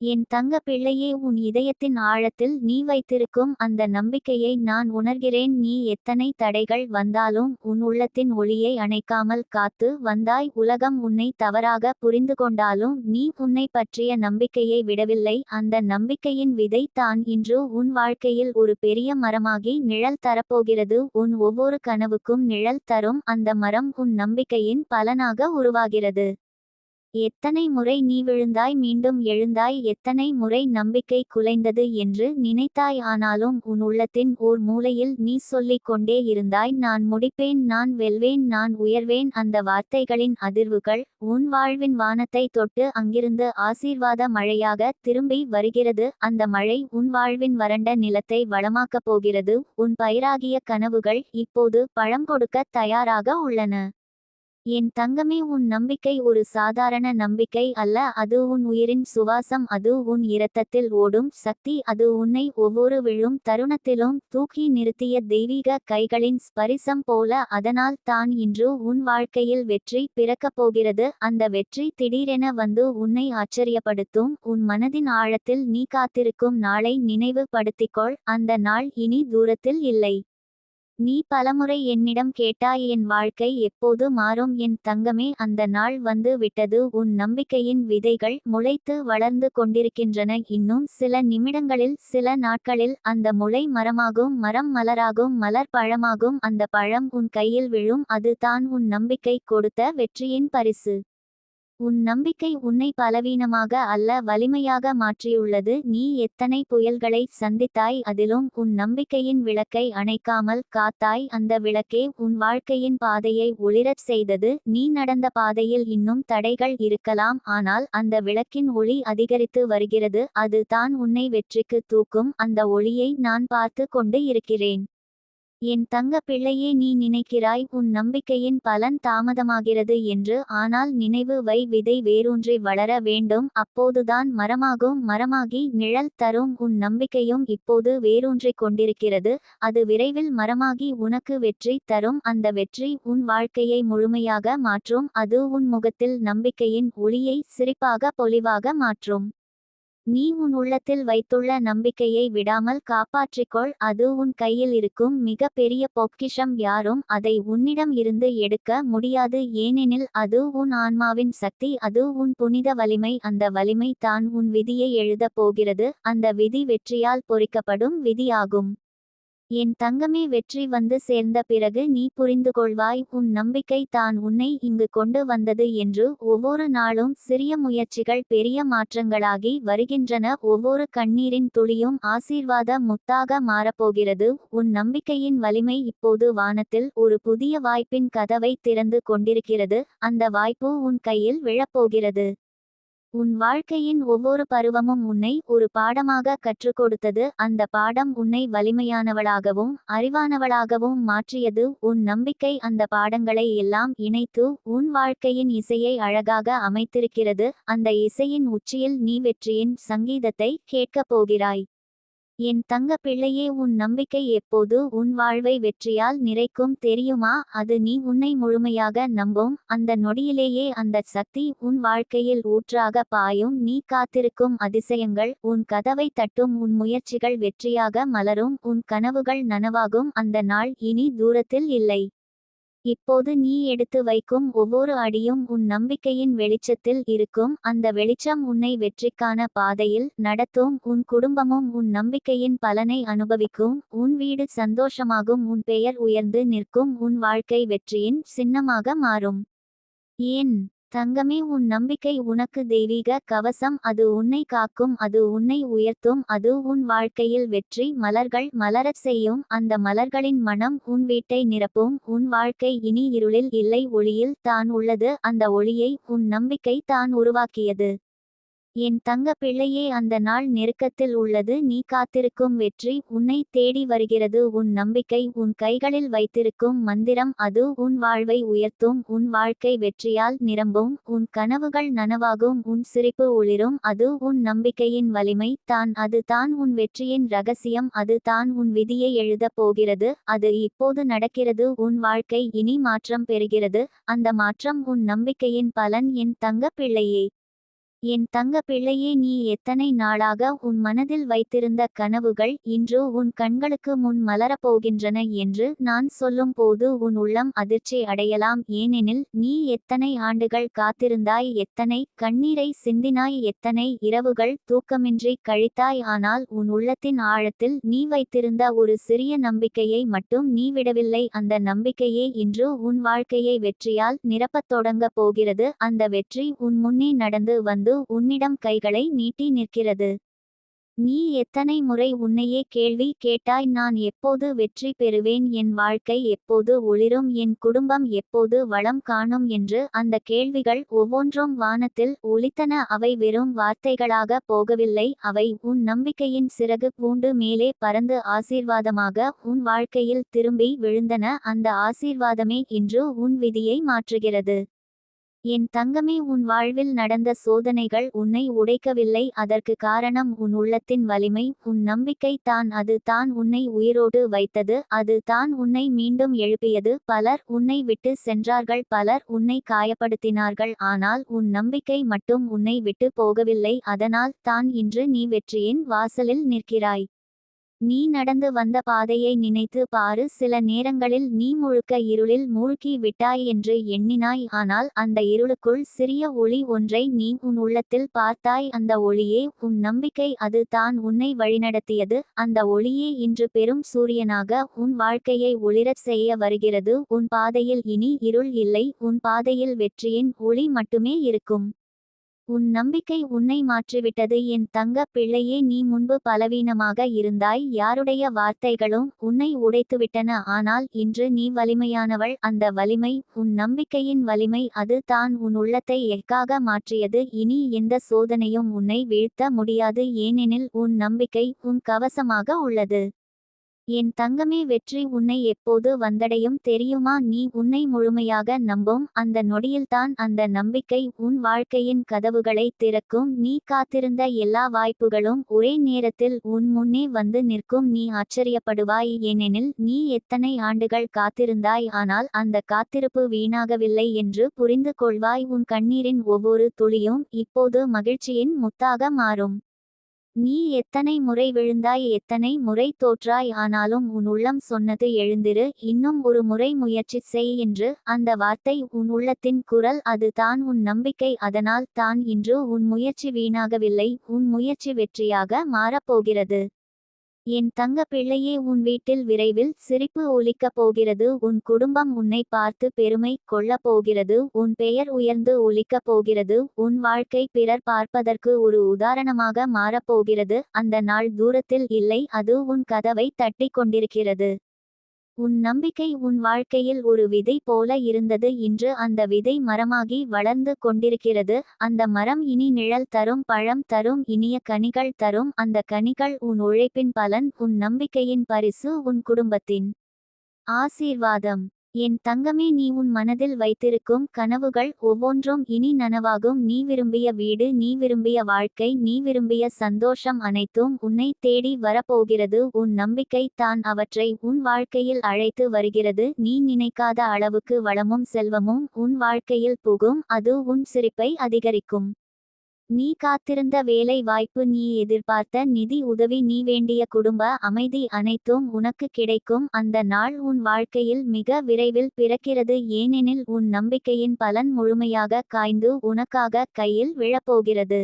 என் தங்க பிள்ளையே உன் இதயத்தின் ஆழத்தில் நீ வைத்திருக்கும் அந்த நம்பிக்கையை நான் உணர்கிறேன். நீ எத்தனை தடைகள் வந்தாலும் உன் உள்ளத்தின் ஒளியை அணைக்காமல் காத்து வந்தாய். உலகம் உன்னை தவறாக புரிந்து கொண்டாலும் நீ உன்னை பற்றிய நம்பிக்கையை விடவில்லை. அந்த நம்பிக்கையின் விதை தான் இன்று உன் வாழ்க்கையில் ஒரு பெரிய மரமாகி நிழல் தரப்போகிறது. உன் ஒவ்வொரு கனவுக்கும் நிழல் தரும். அந்த மரம் உன் நம்பிக்கையின் பலனாக உருவாகிறது. எத்தனை முறை நீ விழுந்தாய் மீண்டும் எழுந்தாய் எத்தனை முறை நம்பிக்கை குலைந்தது என்று நினைத்தாய் ஆனாலும் உன் உள்ளத்தின் ஓர் மூலையில் நீ சொல்லிக் கொண்டே இருந்தாய் நான் முடிப்பேன் நான் வெல்வேன் நான் உயர்வேன் அந்த வார்த்தைகளின் அதிர்வுகள் உன் வாழ்வின் வானத்தை தொட்டு அங்கிருந்து ஆசீர்வாத மழையாக திரும்பி வருகிறது அந்த மழை உன் வாழ்வின் வறண்ட நிலத்தை வளமாக்கப் போகிறது உன் பயிராகிய கனவுகள் இப்போது பழம் கொடுக்க தயாராக உள்ளன. என் தங்கமே உன் நம்பிக்கை ஒரு சாதாரண நம்பிக்கை அல்ல. அது உன் உயிரின் சுவாசம் அது உன் இரத்தத்தில் ஓடும் சக்தி அது உன்னை ஒவ்வொரு விழும் தருணத்திலும் தூக்கி நிறுத்திய தெய்வீக கைகளின் ஸ்பரிசம் போல. அதனால் தான் இன்று உன் வாழ்க்கையில் வெற்றி பிறக்கப் போகிறது. அந்த வெற்றி திடீரென வந்து உன்னை ஆச்சரியப்படுத்தும் உன் மனதின் ஆழத்தில் நீ காத்திருக்கும் நாளை நினைவு படுத்திக்கொள் அந்த நாள் இனி தூரத்தில் இல்லை. நீ பலமுறை என்னிடம் கேட்டாய் என் வாழ்க்கை எப்போது மாறும்? என் தங்கமே அந்த நாள் வந்து விட்டது. உன் நம்பிக்கையின் விதைகள் முளைத்து வளர்ந்து கொண்டிருக்கின்றன. இன்னும் சில நிமிடங்களில் சில நாட்களில் அந்த முளை மரமாகும் மரம் மலராகும் மலர் பழமாகும். அந்த பழம் உன் கையில் விழும். அது தான் உன் நம்பிக்கை. கொடுத்த வெற்றியின் பரிசு. உன் நம்பிக்கை உன்னை பலவீனமாக அல்ல வலிமையாக மாற்றியுள்ளது. நீ எத்தனை புயல்களை சந்தித்தாய் அதிலும் உன் நம்பிக்கையின் விளக்கை அணைக்காமல் காத்தாய். அந்த விளக்கே உன் வாழ்க்கையின் பாதையை ஒளிரச் செய்தது. நீ நடந்த பாதையில் இன்னும் தடைகள் இருக்கலாம் ஆனால் அந்த விளக்கின் ஒளி அதிகரித்து வருகிறது. அது தான் உன்னை வெற்றிக்கு தூக்கும். அந்த ஒளியை நான் பார்த்து கொண்டு இருக்கிறேன். என் தங்க பிள்ளையே நீ நினைக்கிறாய் உன் நம்பிக்கையின் பலன் தாமதமாகிறது என்று ஆனால் நினைவு வை விதை வேரூன்றி வளர வேண்டும் அப்போதுதான் மரமாகும் மரமாகி நிழல் தரும் உன் நம்பிக்கையும் இப்போது வேரூன்றிக் கொண்டிருக்கிறது அது விரைவில் மரமாகி உனக்கு வெற்றி தரும் அந்த வெற்றி உன் வாழ்க்கையை முழுமையாக மாற்றும் அது உன் முகத்தில் நம்பிக்கையின் ஒளியை சிரிப்பாக பொலிவாக மாற்றும். நீ உன் உள்ளத்தில் வைத்துள்ள நம்பிக்கையை விடாமல் காப்பாற்றிக்கொள். அது உன் கையில் இருக்கும் மிக பெரிய பொக்கிஷம் யாரும் அதை உன்னிடம் இருந்து எடுக்க முடியாது. ஏனெனில் அது உன் ஆன்மாவின் சக்தி அது உன் புனித வலிமை. அந்த வலிமை தான் உன் விதியை எழுதப் போகிறது. அந்த விதி வெற்றியால் பொறிக்கப்படும் விதியாகும். என் தங்கமே வெற்றி வந்து சேர்ந்த பிறகு நீ புரிந்து கொள்வாய் உன் நம்பிக்கை தான் உன்னை இங்கு கொண்டு வந்தது என்று ஒவ்வொரு நாளும் சிறிய முயற்சிகள் பெரிய மாற்றங்களாகி வருகின்றன. ஒவ்வொரு கண்ணீரின் துளியும் ஆசீர்வாத முத்தாக மாறப்போகிறது. உன் நம்பிக்கையின் வலிமை இப்போது வானத்தில் ஒரு புதிய வாய்ப்பின் கதவை திறந்து கொண்டிருக்கிறது. அந்த வாய்ப்பு உன் கையில் விழப்போகிறது. உன் வாழ்க்கையின் ஒவ்வொரு பருவமும் உன்னை ஒரு பாடமாக கற்றுக் கொடுத்தது. அந்த பாடம் உன்னை வலிமையானவளாகவும் அறிவானவளாகவும் மாற்றியது. உன் நம்பிக்கை அந்த பாடங்களை எல்லாம் இணைத்து உன் வாழ்க்கையின் இசையை அழகாக அமைத்திருக்கிறது. அந்த இசையின் உச்சியில் நீ வெற்றியின் சங்கீதத்தை கேட்கப் போகிறாய். என் தங்க பிள்ளையே உன் நம்பிக்கை எப்போது? உன் வாழ்வை வெற்றியால் நிறைக்கும் தெரியுமா? அது நீ உன்னை முழுமையாக நம்பும். அந்த நொடியிலேயே அந்த சக்தி உன் வாழ்க்கையில் ஊற்றாக பாயும். நீ காத்திருக்கும் அதிசயங்கள் உன் கதவை தட்டும். உன் முயற்சிகள் வெற்றியாக மலரும். உன் கனவுகள் நனவாகும். அந்த நாள் இனி தூரத்தில் இல்லை. இப்போது நீ எடுத்து வைக்கும் ஒவ்வொரு அடியும் உன் நம்பிக்கையின் வெளிச்சத்தில் இருக்கும். அந்த வெளிச்சம் உன்னை வெற்றிக்கான பாதையில் நடத்தும். உன் குடும்பமும் உன் நம்பிக்கையின் பலனை அனுபவிக்கும். உன் வீடு சந்தோஷமாகும். உன் பெயர் உயர்ந்து நிற்கும். உன் வாழ்க்கை வெற்றியின் சின்னமாக மாறும். ஏன்? தங்கமே உன் நம்பிக்கை உனக்கு தெய்வீக கவசம் அது உன்னை காக்கும் அது உன்னை உயர்த்தும் அது உன் வாழ்க்கையில் வெற்றி மலர்கள் மலரச் செய்யும் அந்த மலர்களின் மனம் உன் வீட்டை நிரப்பும் உன் வாழ்க்கை இனி இருளில் இல்லை ஒளியில் தான் உள்ளது அந்த ஒளியை உன் நம்பிக்கை தான் உருவாக்கியது. என் தங்க பிள்ளையே அந்த நாள் நெருக்கத்தில் உள்ளது நீ காத்திருக்கும் வெற்றி உன்னை தேடி வருகிறது உன் நம்பிக்கை உன் கைகளில் வைத்திருக்கும் மந்திரம் அது உன் வாழ்வை உயர்த்தும் உன் வாழ்க்கை வெற்றியால் நிரம்பும் உன் கனவுகள் நனவாகும் உன் சிரிப்பு ஒளிரும் அது உன் நம்பிக்கையின் வலிமை தான் அது தான் உன் வெற்றியின் ரகசியம் அது தான் உன் விதியை எழுதப் போகிறது அது இப்போது நடக்கிறது உன் வாழ்க்கை இனி மாற்றம் பெறுகிறது அந்த மாற்றம் உன் நம்பிக்கையின் பலன் என் தங்க பிள்ளையே என் தங்க பிள்ளையே நீ எத்தனை நாளாக உன் மனதில் வைத்திருந்த கனவுகள் இன்று உன் கண்களுக்கு முன் மலரப் போகின்றன என்று நான் சொல்லும் போது உன் உள்ளம் அதிர்ச்சி அடையலாம். ஏனெனில் நீ எத்தனை ஆண்டுகள் காத்திருந்தாய் எத்தனை கண்ணீரை சிந்தினாய் எத்தனை இரவுகள் தூக்கமின்றி கழித்தாய் ஆனால் உன் உள்ளத்தின் ஆழத்தில் நீ வைத்திருந்த ஒரு சிறிய நம்பிக்கையை மட்டும் நீ விடவில்லை. அந்த நம்பிக்கையே இன்று உன் வாழ்க்கையை வெற்றியால் நிரப்பத் தொடங்கப் போகிறது. அந்த வெற்றி உன் முன்னே நடந்து வந்து உன்னிடம் கைகளை நீட்டி நிற்கிறது. நீ எத்தனை முறை உன்னையே கேள்வி கேட்டாய் நான் எப்போது வெற்றி பெறுவேன் என் வாழ்க்கை எப்போது ஒளிரும் என் குடும்பம் எப்போது வளம் காணும் என்று அந்த கேள்விகள் ஒவ்வொன்றும் வானத்தில் ஒலித்தன. அவை வெறும் வார்த்தைகளாக போகவில்லை அவை உன் நம்பிக்கையின் சிறகு பூண்டு மேலே பறந்து ஆசீர்வாதமாக உன் வாழ்க்கையில் திரும்பி விழுந்தன. அந்த ஆசீர்வாதமே இன்று உன் விதியை மாற்றுகிறது. என் தங்கமே உன் வாழ்வில் நடந்த சோதனைகள் உன்னை உடைக்கவில்லை. அதற்கு காரணம் உன் உள்ளத்தின் வலிமை. உன் நம்பிக்கை தான் அது தான் உன்னை உயிரோடு வைத்தது. அது தான் உன்னை மீண்டும் எழுப்பியது. பலர் உன்னை விட்டு சென்றார்கள். பலர் உன்னை காயப்படுத்தினார்கள். ஆனால் உன் நம்பிக்கை மட்டும் உன்னை விட்டு போகவில்லை. அதனால் தான் இன்று நீ வெற்றியின் வாசலில் நிற்கிறாய். நீ நடந்து வந்த பாதையை நினைத்து பாரு. சில நேரங்களில் நீ முழுக்க இருளில் மூழ்கி விட்டாய் என்று எண்ணினாய். ஆனால் அந்த இருளுக்குள் சிறிய ஒளி ஒன்றை நீ உன் உள்ளத்தில் பார்த்தாய். அந்த ஒளியே உன் நம்பிக்கை. அது தான் உன்னை வழிநடத்தியது. அந்த ஒளியே இன்று பெரும் சூரியனாக உன் வாழ்க்கையை ஒளிரச் செய்ய வருகிறது. உன் பாதையில் இனி இருள் இல்லை. உன் பாதையில் வெற்றியின் ஒளி மட்டுமே இருக்கும். உன் நம்பிக்கை உன்னை மாற்றிவிட்டது. என் தங்க பிள்ளையே நீ முன்பு பலவீனமாக இருந்தாய். யாருடைய வார்த்தைகளும் உன்னை உடைத்துவிட்டன. ஆனால் இன்று நீ வலிமையானவள். அந்த வலிமை உன் நம்பிக்கையின் வலிமை அது தான் உன் உள்ளத்தை எக்காக மாற்றியது. இனி எந்த சோதனையும் உன்னை வீழ்த்த முடியாது. ஏனெனில் உன் நம்பிக்கை உன் கவசமாக உள்ளது. என் தங்கமே வெற்றி உன்னை எப்போது வந்தடையும் தெரியுமா? நீ உன்னை முழுமையாக நம்பும் அந்த நொடியில்தான் அந்த நம்பிக்கை உன் வாழ்க்கையின் கதவுகளை திறக்கும். நீ காத்திருந்த எல்லா வாய்ப்புகளும் ஒரே நேரத்தில் உன் முன்னே வந்து நிற்கும். நீ ஆச்சரியப்படுவாய். ஏனெனில் நீ எத்தனை ஆண்டுகள் காத்திருந்தாய்? ஆனால் அந்த காத்திருப்பு வீணாகவில்லை என்று புரிந்து கொள்வாய். உன் கண்ணீரின் ஒவ்வொரு துளியும் இப்போது மகிழ்ச்சியின் முத்தாக மாறும். நீ எத்தனை முறை விழுந்தாய் எத்தனை முறை தோற்றாய் ஆனாலும் உன் உள்ளம் சொன்னது எழுந்திரு இன்னும் ஒரு முறை முயற்சி செய் என்று அந்த வார்த்தை உன் உள்ளத்தின் குரல் அது தான் உன் நம்பிக்கை அதனால் தான் இன்று உன் முயற்சி வீணாகவில்லை உன் முயற்சி வெற்றியாக மாறப்போகிறது. என் தங்க பிள்ளையே உன் வீட்டில் விரைவில் சிரிப்பு ஒலிக்கப் போகிறது. உன் குடும்பம் உன்னை பார்த்து பெருமை கொள்ளப் போகிறது. உன் பெயர் உயர்ந்து ஒலிக்கப் போகிறது. உன் வாழ்க்கை பிறர் பார்ப்பதற்கு ஒரு உதாரணமாக மாறப்போகிறது அந்த நாள் தூரத்தில் இல்லை அது உன் கதவை தட்டிக் கொண்டிருக்கிறது. உன் நம்பிக்கை உன் வாழ்க்கையில் ஒரு விதை போல இருந்தது இன்று அந்த விதை மரமாகி வளர்ந்து கொண்டிருக்கிறது. அந்த மரம் இனி நிழல் தரும் பழம் தரும் இனிய கனிகள் தரும். அந்த கனிகள் உன் உழைப்பின் பலன் உன் நம்பிக்கையின் பரிசு உன் குடும்பத்தின் ஆசீர்வாதம். என் தங்கமே நீ உன் மனதில் வைத்திருக்கும் கனவுகள் ஒவ்வொன்றும் இனி நனவாகும். நீ விரும்பிய வீடு நீ விரும்பிய வாழ்க்கை நீ விரும்பிய சந்தோஷம் அனைத்தும் உன்னை தேடி வரப்போகிறது. உன் நம்பிக்கை தான் அவற்றை உன் வாழ்க்கையில் அழைத்து வருகிறது. நீ நினைக்காத அளவுக்கு வளமும் செல்வமும் உன் வாழ்க்கையில் புகும். அது உன் சிரிப்பை அதிகரிக்கும். நீ காத்திருந்த வேலை வாய்ப்பு நீ எதிர்பார்த்த நிதி உதவி நீ வேண்டிய குடும்ப அமைதி அனைத்தும் உனக்கு கிடைக்கும். அந்த நாள் உன் வாழ்க்கையில் மிக விரைவில் பிறக்கிறது. ஏனெனில் உன் நம்பிக்கையின் பலன் முழுமையாக காய்ந்து உனக்காக கையில் விழப்போகிறது.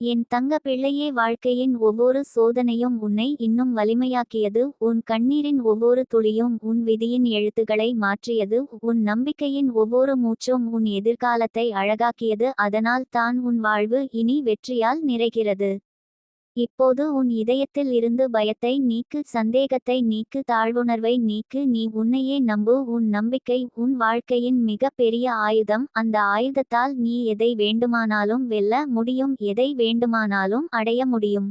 என் தங்க பிள்ளையே வாழ்க்கையின் ஒவ்வொரு சோதனையும் உன்னை இன்னும் வலிமையாக்கியது உன் கண்ணீரின் ஒவ்வொரு துளியும் உன் விதியின் எழுத்துக்களை மாற்றியது உன் நம்பிக்கையின் ஒவ்வொரு மூச்சும் உன் எதிர்காலத்தை அழகாக்கியது அதனால் தான் உன் வாழ்வு இனி வெற்றியால் நிறைகிறது. இப்போது உன் இதயத்தில் இருந்து பயத்தை நீக்கு சந்தேகத்தை நீக்கு தாழ்வுணர்வை நீக்கு. நீ உன்னையே நம்பு உன் நம்பிக்கை உன் வாழ்க்கையின் மிக பெரிய ஆயுதம். அந்த ஆயுதத்தால் நீ எதை வேண்டுமானாலும் வெல்ல முடியும் எதை வேண்டுமானாலும் அடைய முடியும்.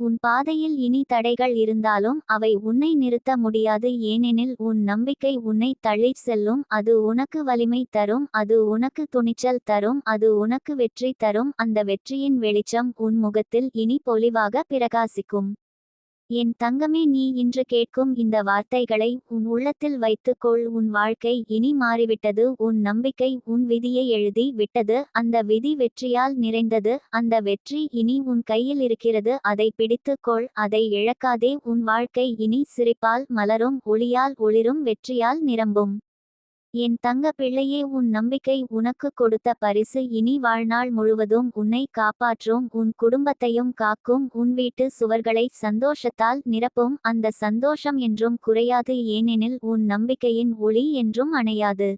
உன் பாதையில் இனி தடைகள் இருந்தாலும் அவை உன்னை நிறுத்த முடியாது. ஏனெனில் உன் நம்பிக்கை உன்னை தள்ளிச் செல்லும். அது உனக்கு வலிமை தரும். அது உனக்கு துணிச்சல் தரும். அது உனக்கு வெற்றி தரும். அந்த வெற்றியின் வெளிச்சம் உன் முகத்தில் இனி பொலிவாக பிரகாசிக்கும். என் தங்கமே நீ இன்று கேட்கும் இந்த வார்த்தைகளை உன் உள்ளத்தில் வைத்துக்கொள். உன் வாழ்க்கை இனி மாறிவிட்டது. உன் நம்பிக்கை உன் விதியை எழுதி விட்டது. அந்த விதி வெற்றியால் நிறைந்தது. அந்த வெற்றி இனி உன் கையில் இருக்கிறது. அதை பிடித்துக்கொள். அதை இழக்காதே. உன் வாழ்க்கை இனி சிரிப்பால் மலரும் ஒளியால் ஒளிரும் வெற்றியால் நிரம்பும். என் தங்க பிள்ளையே உன் நம்பிக்கை உனக்கு கொடுத்த பரிசு. இனி வாழ்நாள் முழுவதும் உன்னை காப்பாற்றும் உன் குடும்பத்தையும் காக்கும் உன் வீட்டு சுவர்களை சந்தோஷத்தால் நிரப்பும். அந்த சந்தோஷம் என்றும் குறையாது ஏனெனில் உன் நம்பிக்கையின் ஒளி என்றும் அணையாது.